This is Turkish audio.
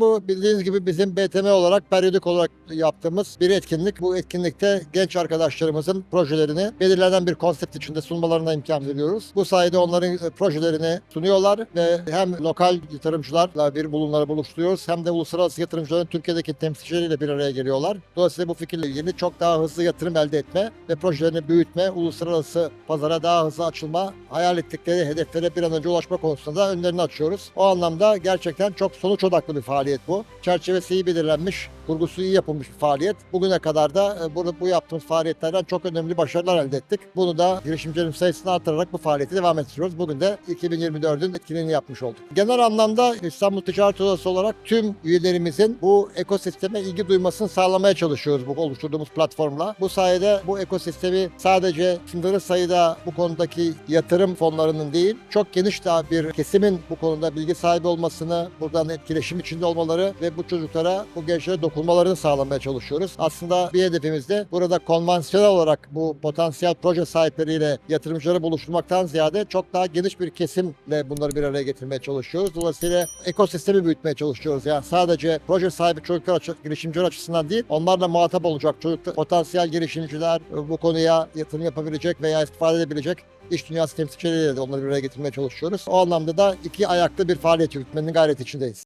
Bu bildiğiniz gibi bizim BTM olarak periyodik olarak yaptığımız bir etkinlik. Bu etkinlikte genç arkadaşlarımızın projelerini belirlenen bir konsept içinde sunmalarına imkan veriyoruz. Bu sayede onların e, projelerini sunuyorlar ve hem lokal yatırımcılarla bir bulunları buluşturuyoruz hem de uluslararası yatırımcıların Türkiye'deki temsilcileriyle bir araya geliyorlar. Dolayısıyla bu fikirle ilgili çok daha hızlı yatırım elde etme ve projelerini büyütme, uluslararası pazara daha hızlı açılma, hayal ettikleri hedeflere bir an önce ulaşma konusunda önlerini açıyoruz. O anlamda gerçekten çok sonuç odaklı bir faaliyet bu. Çerçevesi iyi belirlenmiş, kurgusu iyi yapılmış bir faaliyet. Bugüne kadar da e, burada bu yaptığımız faaliyetlerden çok önemli başarılar elde ettik. Bunu da girişimcilerin sayısını artırarak bu faaliyeti devam ettiriyoruz. Bugün de 2024'ün etkinliğini yapmış olduk. Genel anlamda İstanbul Ticaret Odası olarak tüm üyelerimizin bu ekosisteme ilgi duymasını sağlamaya çalışıyoruz bu oluşturduğumuz platformla. Bu sayede bu ekosistemi sadece sınırlı sayıda bu konudaki yatırım fonlarının değil, çok geniş daha bir kesimin bu konuda bilgi sahibi olmasını, buradan etkileşim içinde olmaları ve bu çocuklara, bu gençlere dokunmalarını sağlamaya çalışıyoruz. Aslında bir hedefimiz de burada konvansiyonel olarak bu potansiyel proje sahipleriyle yatırımcıları buluşturmaktan ziyade çok daha geniş bir kesimle bunları bir araya getirmeye çalışıyoruz. Dolayısıyla ekosistemi büyütmeye çalışıyoruz. Yani sadece proje sahibi çocuklar açı, girişimciler açısından değil, onlarla muhatap olacak çocuk potansiyel girişimciler bu konuya yatırım yapabilecek veya istifade edebilecek iş dünyası temsilcileriyle de onları bir araya getirmeye çalışıyoruz. O anlamda da iki ayaklı bir faaliyet yürütmenin gayreti içindeyiz.